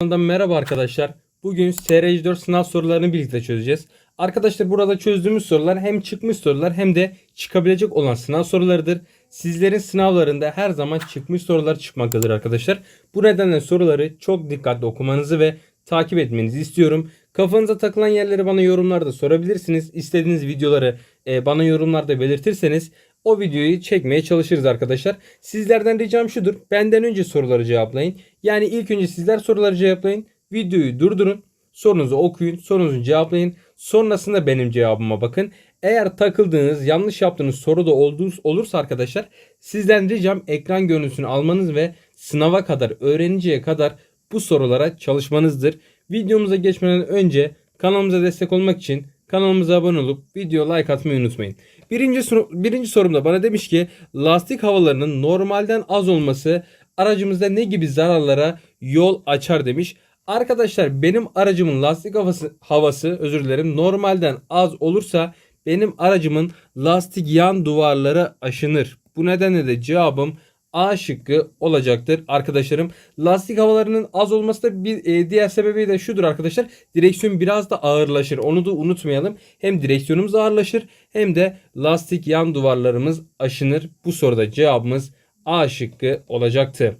Merhaba arkadaşlar. Bugün SRC4 sınav sorularını birlikte çözeceğiz. Arkadaşlar burada çözdüğümüz sorular hem çıkmış sorular hem de çıkabilecek olan sınav sorularıdır. Sizlerin sınavlarında her zaman çıkmış sorular çıkmaktadır arkadaşlar. Bu nedenle soruları çok dikkatli okumanızı ve takip etmenizi istiyorum. Kafanıza takılan yerleri bana yorumlarda sorabilirsiniz. İstediğiniz videoları e, bana yorumlarda belirtirseniz o videoyu çekmeye çalışırız arkadaşlar. Sizlerden ricam şudur. Benden önce soruları cevaplayın. Yani ilk önce sizler soruları cevaplayın. Videoyu durdurun. Sorunuzu okuyun. Sorunuzu cevaplayın. Sonrasında benim cevabıma bakın. Eğer takıldığınız, yanlış yaptığınız soru da olduğu, olursa arkadaşlar sizden ricam ekran görüntüsünü almanız ve sınava kadar, öğreninceye kadar bu sorulara çalışmanızdır. Videomuza geçmeden önce kanalımıza destek olmak için kanalımıza abone olup video like atmayı unutmayın. Birinci, birinci sorumda bana demiş ki lastik havalarının normalden az olması aracımızda ne gibi zararlara yol açar demiş. Arkadaşlar benim aracımın lastik havası, havası özür dilerim normalden az olursa benim aracımın lastik yan duvarları aşınır. Bu nedenle de cevabım A şıkkı olacaktır arkadaşlarım. Lastik havalarının az olması da bir e, diğer sebebi de şudur arkadaşlar. Direksiyon biraz da ağırlaşır. Onu da unutmayalım. Hem direksiyonumuz ağırlaşır hem de lastik yan duvarlarımız aşınır. Bu soruda cevabımız A şıkkı olacaktı.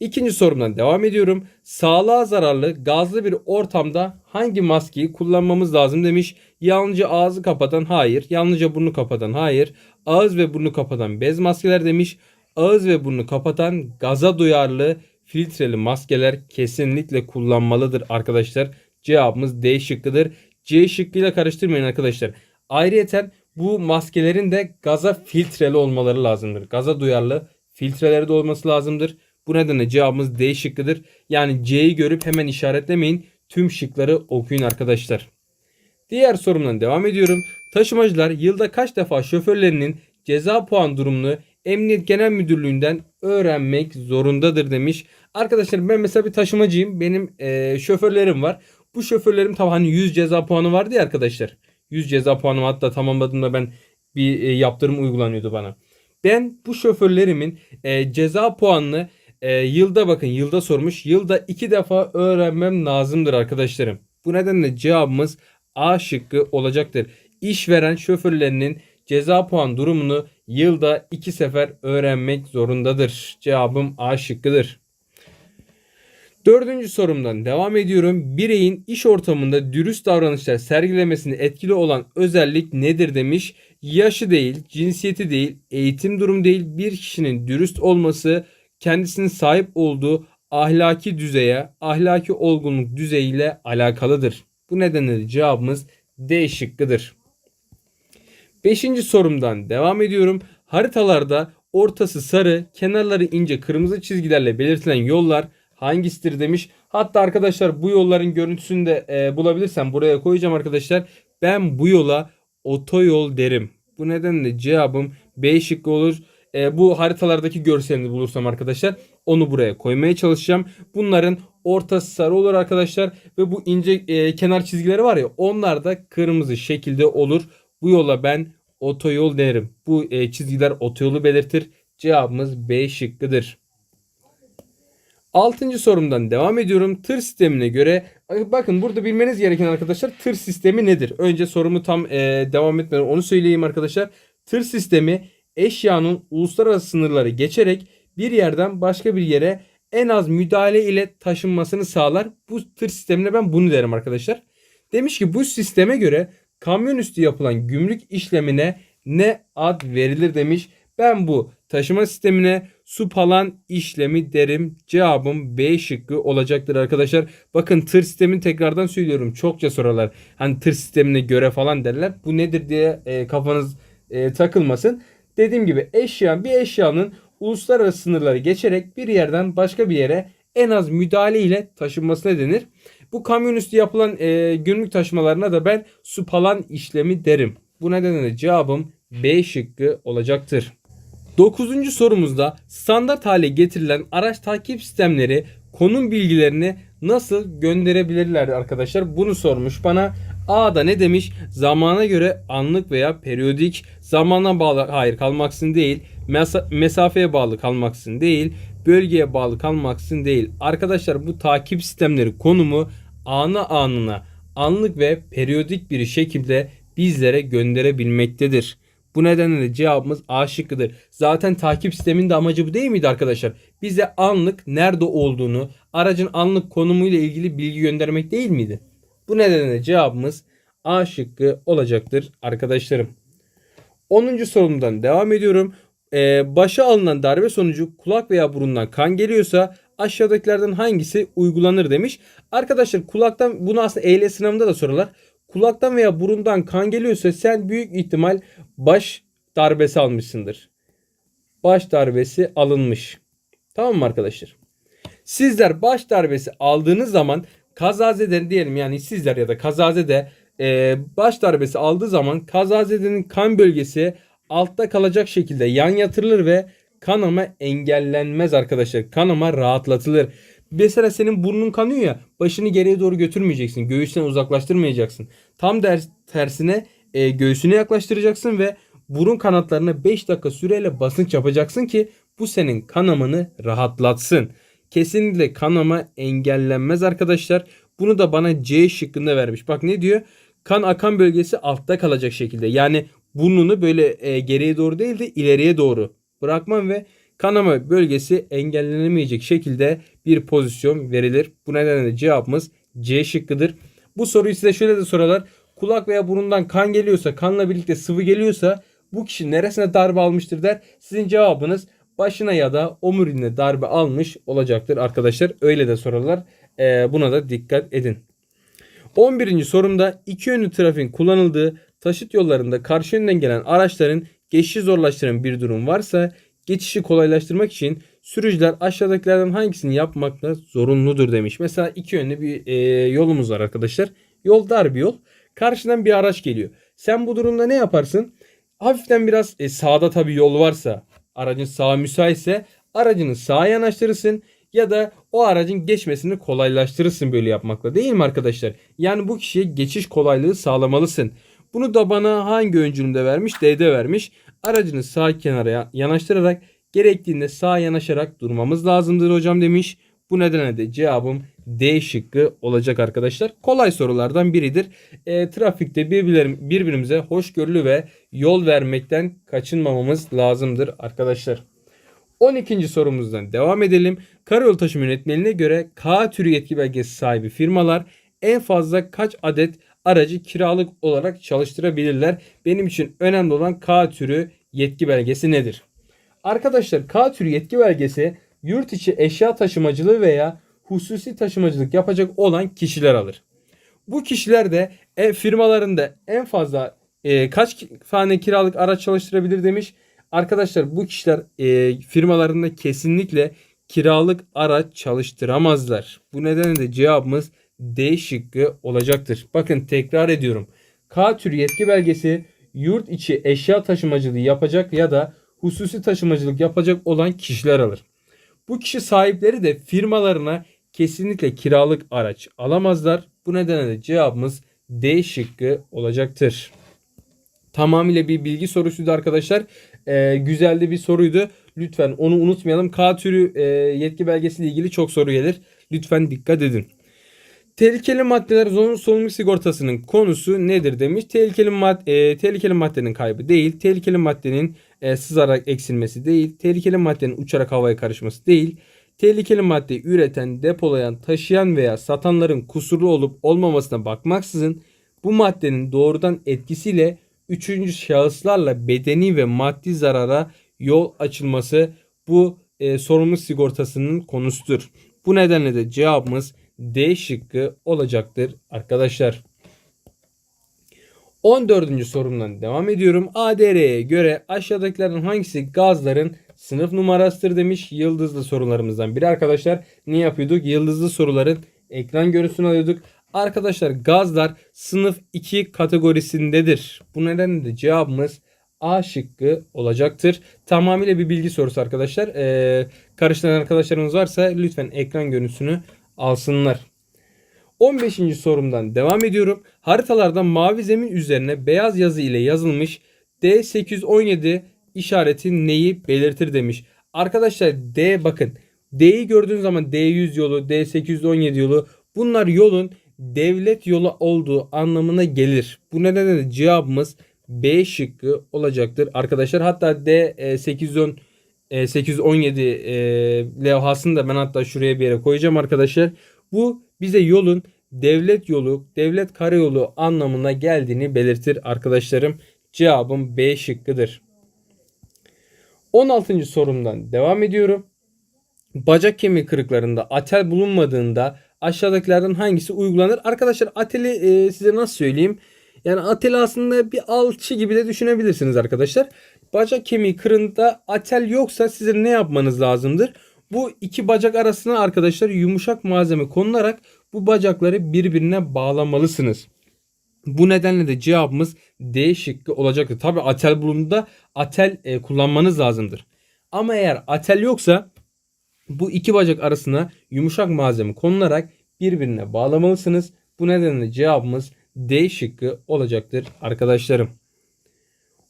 İkinci sorumdan devam ediyorum. Sağlığa zararlı gazlı bir ortamda hangi maskeyi kullanmamız lazım demiş. Yalnızca ağzı kapatan hayır. Yalnızca burnu kapatan hayır. Ağız ve burnu kapatan bez maskeler demiş. Ağız ve burnu kapatan gaza duyarlı filtreli maskeler kesinlikle kullanmalıdır arkadaşlar. Cevabımız D şıkkıdır. C şıkkıyla karıştırmayın arkadaşlar. Ayrıyeten bu maskelerin de gaza filtreli olmaları lazımdır. Gaza duyarlı filtreleri de olması lazımdır. Bu nedenle cevabımız D şıkkıdır. Yani C'yi görüp hemen işaretlemeyin. Tüm şıkları okuyun arkadaşlar. Diğer sorumdan devam ediyorum. Taşımacılar yılda kaç defa şoförlerinin ceza puan durumunu Emniyet Genel Müdürlüğü'nden öğrenmek zorundadır demiş. Arkadaşlar ben mesela bir taşımacıyım. Benim e, şoförlerim var. Bu şoförlerim tam hani 100 ceza puanı vardı ya arkadaşlar. 100 ceza puanı hatta tamamladığımda ben bir e, yaptırım uygulanıyordu bana. Ben bu şoförlerimin e, ceza puanını e, yılda bakın yılda sormuş. Yılda iki defa öğrenmem lazımdır arkadaşlarım. Bu nedenle cevabımız A şıkkı olacaktır. İşveren şoförlerinin ceza puan durumunu yılda iki sefer öğrenmek zorundadır. Cevabım A şıkkıdır. Dördüncü sorumdan devam ediyorum. Bireyin iş ortamında dürüst davranışlar sergilemesinde etkili olan özellik nedir demiş. Yaşı değil, cinsiyeti değil, eğitim durumu değil bir kişinin dürüst olması kendisinin sahip olduğu ahlaki düzeye, ahlaki olgunluk düzeyiyle alakalıdır. Bu nedenle de cevabımız D şıkkıdır. Beşinci sorumdan devam ediyorum. Haritalarda ortası sarı, kenarları ince kırmızı çizgilerle belirtilen yollar hangisidir demiş. Hatta arkadaşlar bu yolların görüntüsünü de e, bulabilirsem buraya koyacağım arkadaşlar. Ben bu yola otoyol derim. Bu nedenle cevabım B şıkkı olur. E, bu haritalardaki görselini bulursam arkadaşlar onu buraya koymaya çalışacağım. Bunların ortası sarı olur arkadaşlar ve bu ince e, kenar çizgileri var ya onlar da kırmızı şekilde olur. Bu yola ben otoyol derim. Bu e, çizgiler otoyolu belirtir. Cevabımız B şıkkıdır. Altıncı sorumdan devam ediyorum. Tır sistemine göre bakın burada bilmeniz gereken arkadaşlar tır sistemi nedir? Önce sorumu tam e, devam etmeden onu söyleyeyim arkadaşlar. Tır sistemi eşyanın uluslararası sınırları geçerek bir yerden başka bir yere en az müdahale ile taşınmasını sağlar. Bu tır sistemine ben bunu derim arkadaşlar. Demiş ki bu sisteme göre kamyon üstü yapılan gümrük işlemine ne ad verilir demiş. Ben bu taşıma sistemine su palan işlemi derim. Cevabım B şıkkı olacaktır arkadaşlar. Bakın tır sistemini tekrardan söylüyorum. Çokça sorular. Hani tır sistemine göre falan derler. Bu nedir diye e, kafanız e, takılmasın. Dediğim gibi eşya bir eşyanın uluslararası sınırları geçerek bir yerden başka bir yere en az müdahale ile taşınmasına denir. Bu kamyon üstü yapılan e, günlük taşımalarına da ben su palan işlemi derim. Bu nedenle cevabım B şıkkı olacaktır. Dokuzuncu sorumuzda standart hale getirilen araç takip sistemleri konum bilgilerini nasıl gönderebilirler arkadaşlar? Bunu sormuş bana. A'da ne demiş? Zamana göre anlık veya periyodik zamana bağlı hayır kalmaksın değil. Mesa- mesafeye bağlı kalmaksın değil. Bölgeye bağlı kalmaksızın değil. Arkadaşlar bu takip sistemleri konumu anı anına anlık ve periyodik bir şekilde bizlere gönderebilmektedir. Bu nedenle de cevabımız A şıkkıdır. Zaten takip sisteminin de amacı bu değil miydi arkadaşlar? Bize anlık nerede olduğunu, aracın anlık konumuyla ilgili bilgi göndermek değil miydi? Bu nedenle de cevabımız A şıkkı olacaktır arkadaşlarım. 10. sorumdan devam ediyorum. Ee, başa alınan darbe sonucu kulak veya burundan kan geliyorsa aşağıdakilerden hangisi uygulanır demiş. Arkadaşlar kulaktan bunu aslında EYL sınavında da sorular. Kulaktan veya burundan kan geliyorsa sen büyük ihtimal baş darbesi almışsındır. Baş darbesi alınmış. Tamam mı arkadaşlar? Sizler baş darbesi aldığınız zaman kazazeden diyelim yani sizler ya da kazazede e, baş darbesi aldığı zaman kazazedenin kan bölgesi altta kalacak şekilde yan yatırılır ve kanama engellenmez arkadaşlar. Kanama rahatlatılır. Mesela senin burnun kanıyor ya başını geriye doğru götürmeyeceksin. Göğüsten uzaklaştırmayacaksın. Tam tersine e, göğsüne yaklaştıracaksın ve burun kanatlarına 5 dakika süreyle basınç yapacaksın ki bu senin kanamanı rahatlatsın. Kesinlikle kanama engellenmez arkadaşlar. Bunu da bana C şıkkında vermiş. Bak ne diyor? Kan akan bölgesi altta kalacak şekilde. Yani burnunu böyle e, geriye doğru değil de ileriye doğru bırakman ve kanama bölgesi engellenemeyecek şekilde bir pozisyon verilir. Bu nedenle de cevabımız C şıkkıdır. Bu soruyu size şöyle de sorarlar. Kulak veya burundan kan geliyorsa, kanla birlikte sıvı geliyorsa bu kişi neresine darbe almıştır der. Sizin cevabınız başına ya da omuriliğine darbe almış olacaktır arkadaşlar. Öyle de sorarlar. Ee, buna da dikkat edin. 11. sorumda iki yönlü trafiğin kullanıldığı taşıt yollarında karşı yönden gelen araçların geçişi zorlaştıran bir durum varsa geçişi kolaylaştırmak için sürücüler aşağıdakilerden hangisini yapmakla zorunludur demiş. Mesela iki yönlü bir e, yolumuz var arkadaşlar. Yol dar bir yol. Karşıdan bir araç geliyor. Sen bu durumda ne yaparsın? Hafiften biraz e, sağda tabii yol varsa aracın sağı müsaitse aracını sağa yanaştırırsın ya da o aracın geçmesini kolaylaştırırsın böyle yapmakla değil mi arkadaşlar? Yani bu kişiye geçiş kolaylığı sağlamalısın. Bunu da bana hangi öncülümde vermiş? D'de vermiş. Aracını sağ kenara yanaştırarak gerektiğinde sağa yanaşarak durmamız lazımdır hocam demiş. Bu nedenle de cevabım D şıkkı olacak arkadaşlar. Kolay sorulardan biridir. E, trafikte birbirlerim, birbirimize hoşgörülü ve yol vermekten kaçınmamamız lazımdır arkadaşlar. 12. sorumuzdan devam edelim. Karayolu taşıma yönetmeliğine göre K türü yetki belgesi sahibi firmalar en fazla kaç adet aracı kiralık olarak çalıştırabilirler? Benim için önemli olan K türü yetki belgesi nedir? Arkadaşlar K türü yetki belgesi yurt içi eşya taşımacılığı veya hususi taşımacılık yapacak olan kişiler alır. Bu kişiler de firmalarında en fazla e, kaç tane kiralık araç çalıştırabilir demiş. Arkadaşlar bu kişiler e, firmalarında kesinlikle kiralık araç çalıştıramazlar. Bu nedenle de cevabımız D şıkkı olacaktır. Bakın tekrar ediyorum. K tür yetki belgesi yurt içi eşya taşımacılığı yapacak ya da hususi taşımacılık yapacak olan kişiler alır. Bu kişi sahipleri de firmalarına kesinlikle kiralık araç alamazlar. Bu nedenle de cevabımız D şıkkı olacaktır. Tamamıyla bir bilgi sorusuydu arkadaşlar. Ee, güzel bir soruydu. Lütfen onu unutmayalım. K türü e, yetki belgesiyle ilgili çok soru gelir. Lütfen dikkat edin. Tehlikeli maddeler zorunlu sorumluluk sigortasının konusu nedir demiş. Tehlikeli, mad e, tehlikeli maddenin kaybı değil. Tehlikeli maddenin e, sızarak eksilmesi değil. Tehlikeli maddenin uçarak havaya karışması değil. Tehlikeli madde üreten, depolayan, taşıyan veya satanların kusurlu olup olmamasına bakmaksızın bu maddenin doğrudan etkisiyle üçüncü şahıslarla bedeni ve maddi zarara yol açılması bu e, sorumluluk sigortasının konusudur. Bu nedenle de cevabımız D şıkkı olacaktır arkadaşlar. 14. sorumdan devam ediyorum. ADR'ye göre aşağıdakilerden hangisi gazların sınıf numarasıdır demiş. Yıldızlı sorularımızdan biri arkadaşlar. Ne yapıyorduk? Yıldızlı soruların ekran görüntüsünü alıyorduk. Arkadaşlar gazlar sınıf 2 kategorisindedir. Bu nedenle de cevabımız A şıkkı olacaktır. Tamamıyla bir bilgi sorusu arkadaşlar. Ee, karıştıran arkadaşlarımız varsa lütfen ekran görüntüsünü alsınlar. 15. sorumdan devam ediyorum. Haritalarda mavi zemin üzerine beyaz yazı ile yazılmış D817 işareti neyi belirtir demiş. Arkadaşlar D bakın D'yi gördüğün zaman D100 yolu, D817 yolu bunlar yolun devlet yolu olduğu anlamına gelir. Bu nedenle de cevabımız B şıkkı olacaktır arkadaşlar. Hatta D e, 810 e, 817 e, levhasını da ben hatta şuraya bir yere koyacağım arkadaşlar. Bu bize yolun devlet yolu, devlet karayolu anlamına geldiğini belirtir arkadaşlarım. Cevabım B şıkkıdır. 16. sorumdan devam ediyorum. Bacak kemiği kırıklarında atel bulunmadığında aşağıdakilerden hangisi uygulanır? Arkadaşlar ateli e, size nasıl söyleyeyim? Yani ateli aslında bir alçı gibi de düşünebilirsiniz arkadaşlar. Bacak kemiği kırığında atel yoksa sizin ne yapmanız lazımdır? Bu iki bacak arasına arkadaşlar yumuşak malzeme konularak bu bacakları birbirine bağlamalısınız. Bu nedenle de cevabımız D şıkkı olacaktır. Tabi atel bulunduğunda atel e, kullanmanız lazımdır. Ama eğer atel yoksa bu iki bacak arasına yumuşak malzeme konularak birbirine bağlamalısınız. Bu nedenle cevabımız D şıkkı olacaktır arkadaşlarım.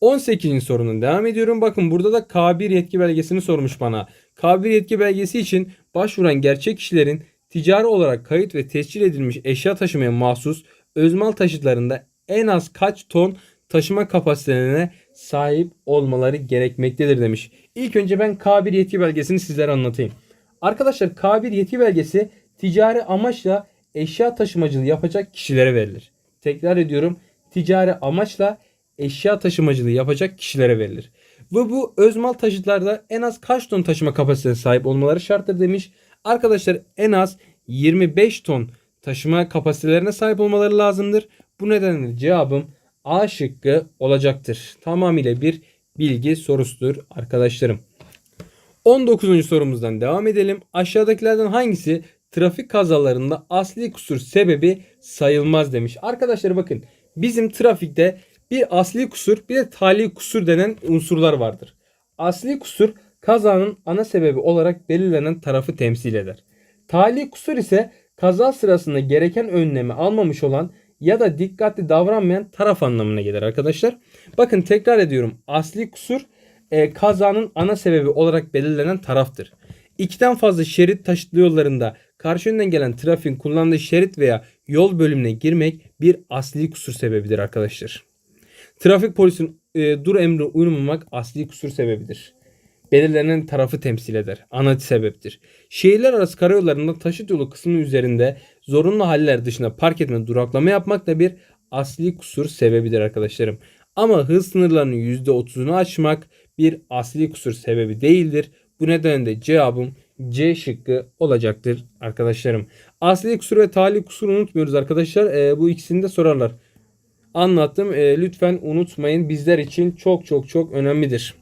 18. sorunun devam ediyorum. Bakın burada da K1 yetki belgesini sormuş bana. K1 yetki belgesi için başvuran gerçek kişilerin ticari olarak kayıt ve tescil edilmiş eşya taşımaya mahsus özmal taşıtlarında en az kaç ton taşıma kapasitelerine sahip olmaları gerekmektedir demiş. İlk önce ben K1 yetki belgesini sizlere anlatayım. Arkadaşlar K1 yetki belgesi ticari amaçla eşya taşımacılığı yapacak kişilere verilir. Tekrar ediyorum. Ticari amaçla eşya taşımacılığı yapacak kişilere verilir. Ve bu özmal taşıtlarda en az kaç ton taşıma kapasitesine sahip olmaları şarttır demiş. Arkadaşlar en az 25 ton taşıma kapasitelerine sahip olmaları lazımdır. Bu nedenle cevabım A şıkkı olacaktır. Tamamıyla bir bilgi sorusudur arkadaşlarım. 19. sorumuzdan devam edelim. Aşağıdakilerden hangisi trafik kazalarında asli kusur sebebi sayılmaz demiş. Arkadaşlar bakın bizim trafikte bir asli kusur bir de tali kusur denen unsurlar vardır. Asli kusur kazanın ana sebebi olarak belirlenen tarafı temsil eder. Tali kusur ise kaza sırasında gereken önlemi almamış olan ya da dikkatli davranmayan taraf anlamına gelir arkadaşlar. Bakın tekrar ediyorum. Asli kusur e, kazanın ana sebebi olarak belirlenen taraftır. İkiden fazla şerit taşıtlı yollarında karşı yönden gelen trafiğin kullandığı şerit veya yol bölümüne girmek bir asli kusur sebebidir arkadaşlar. Trafik polisin e, dur emri uymamak asli kusur sebebidir. Belirlenen tarafı temsil eder. Ana sebeptir. Şehirler arası karayollarında taşıt yolu kısmı üzerinde zorunlu haller dışında park etme duraklama yapmak da bir asli kusur sebebidir arkadaşlarım. Ama hız sınırlarının %30'unu aşmak bir asli kusur sebebi değildir. Bu nedenle de cevabım C şıkkı olacaktır arkadaşlarım. Asli kusur ve tali kusuru unutmuyoruz arkadaşlar. E, bu ikisini de sorarlar. Anlattım. E, lütfen unutmayın. Bizler için çok çok çok önemlidir.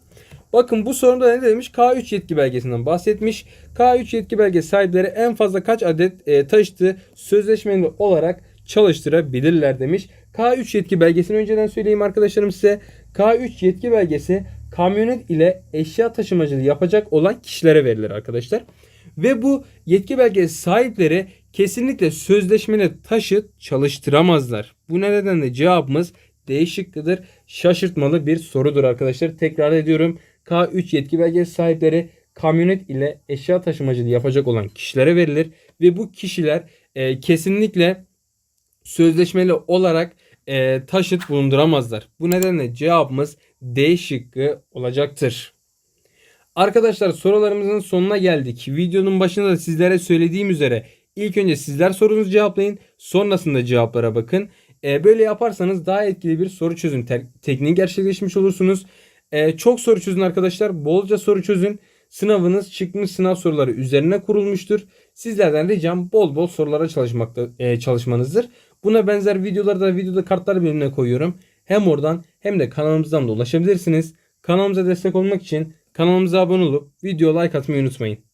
Bakın bu sorumda ne demiş? K3 yetki belgesinden bahsetmiş. K3 yetki belgesi sahipleri en fazla kaç adet e, taşıtı sözleşmeli olarak çalıştırabilirler demiş. K3 yetki belgesini önceden söyleyeyim arkadaşlarım size. K3 yetki belgesi kamyonet ile eşya taşımacılığı yapacak olan kişilere verilir arkadaşlar. Ve bu yetki belgesi sahipleri kesinlikle sözleşmeli taşıt çalıştıramazlar. Bu nedenle cevabımız D şıkkıdır. Şaşırtmalı bir sorudur arkadaşlar. Tekrar ediyorum. K3 yetki belgesi sahipleri kamyonet ile eşya taşımacılığı yapacak olan kişilere verilir. Ve bu kişiler e, kesinlikle sözleşmeli olarak e, taşıt bulunduramazlar. Bu nedenle cevabımız D şıkkı olacaktır. Arkadaşlar sorularımızın sonuna geldik. Videonun başında da sizlere söylediğim üzere ilk önce sizler sorunuzu cevaplayın. Sonrasında cevaplara bakın. E, böyle yaparsanız daha etkili bir soru çözüm te- tekniği gerçekleşmiş olursunuz. E, çok soru çözün arkadaşlar. Bolca soru çözün. Sınavınız çıkmış sınav soruları üzerine kurulmuştur. Sizlerden ricam bol bol sorulara çalışmakta e, çalışmanızdır. Buna benzer videoları da videoda kartlar bölümüne koyuyorum. Hem oradan hem de kanalımızdan da ulaşabilirsiniz. Kanalımıza destek olmak için kanalımıza abone olup video like atmayı unutmayın.